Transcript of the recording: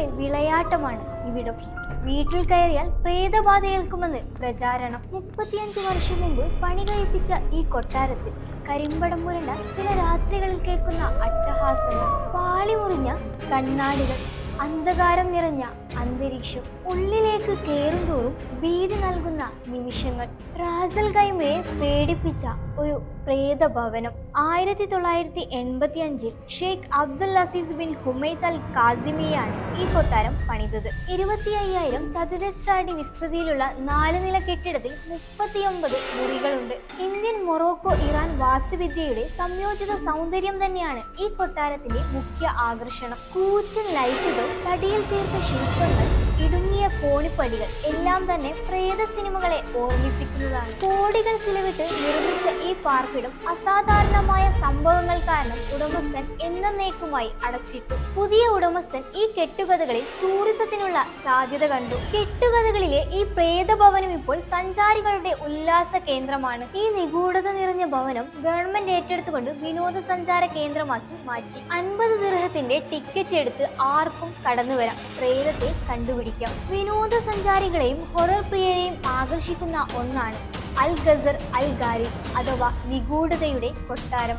പോരാട്ടമാണ് ഇവിടം വീട്ടിൽ കയറിയാൽ പ്രേതബാധ ഏൽക്കുമെന്ന് പ്രചാരണം. മുപ്പത്തിയഞ്ച് വർഷം മുമ്പ് പണി കഴിപ്പിച്ച ഈ കൊട്ടാരത്തിൽ കരിമ്പടം പുരണ്ട ചില രാത്രികളിൽ കേൾക്കുന്ന അട്ടഹാസങ്ങൾ പാളിമുറിഞ്ഞ കണ്ണാടികൾ അന്ധകാരം നിറഞ്ഞ അന്തരീക്ഷം ഉള്ളിലേക്ക് കയറും തോറും ഭീതി നൽകുന്ന നിമിഷങ്ങൾ റാസൽ ഖൈമയെ പേടിപ്പിച്ച ഒരു പ്രേതഭവനം ആയിരത്തി തൊള്ളായിരത്തി എൺപത്തി അഞ്ചിൽ Sheikh Abdul Aziz bin Humaid Al കാസിമിയാണ് ഈ കൊട്ടാരം പണിതത്. ഇരുപത്തി അയ്യായിരം ചതുരശ്ര അടി വിസ്തൃതിയിലുള്ള നാല് നില കെട്ടിടത്തിൽ മുപ്പത്തിയൊമ്പത് മുറികളുണ്ട്. ഇന്ത്യൻ മൊറോക്കോ ഇറാൻ വാസ്തുവിദ്യയുടെ സംയോജിത സൗന്ദര്യം തന്നെയാണ് ഈ കൊട്ടാരത്തിന്റെ മുഖ്യ ആകർഷണം. കൂറ്റൻ ലൈറ്റുകൾ തടിയിൽ തീർത്ത ശില്പങ്ങൾ ഇടുങ്ങിയ കോണിപ്പടികൾ എല്ലാം തന്നെ പ്രേത സിനിമകളെ ഓർമ്മിപ്പിക്കുന്നതാണ്. കോടികൾ ചിലവിട്ട് നിർമ്മിച്ച ഈ പാർപ്പിടം അസാധാരണമായ സംഭവങ്ങൾ കാരണം ഉടമസ്ഥൻ എന്നേക്കുമായി അടച്ചിട്ടു. പുതിയ ഉടമസ്ഥൻ ഈ കെട്ടുകഥകളിൽ ടൂറിസത്തിനുള്ള സാധ്യത കണ്ടു. കെട്ടുകഥകളിലെ ഈ പ്രേതഭവനം ഇപ്പോൾ സഞ്ചാരികളുടെ ഉല്ലാസ കേന്ദ്രമാണ്. ഈ നിഗൂഢത നിറഞ്ഞ ഭവനം ഗവൺമെന്റ് ഏറ്റെടുത്തുകൊണ്ട് വിനോദസഞ്ചാര കേന്ദ്രമാക്കി മാറ്റി. അൻപത് ദിർഹത്തിന്റെ ടിക്കറ്റ് എടുത്ത് ആർക്കും കടന്നു വരാം. പ്രേതത്തെ കണ്ടുപിടിക്കാം. വിനോദസഞ്ചാരികളെയും ഹൊറർ പ്രിയരെയും ആകർഷിക്കുന്ന ഒന്നാണ് അൽ ഗസർ അൽ ഗാരി അഥവാ നിഗൂഢതയുടെ കൊട്ടാരം.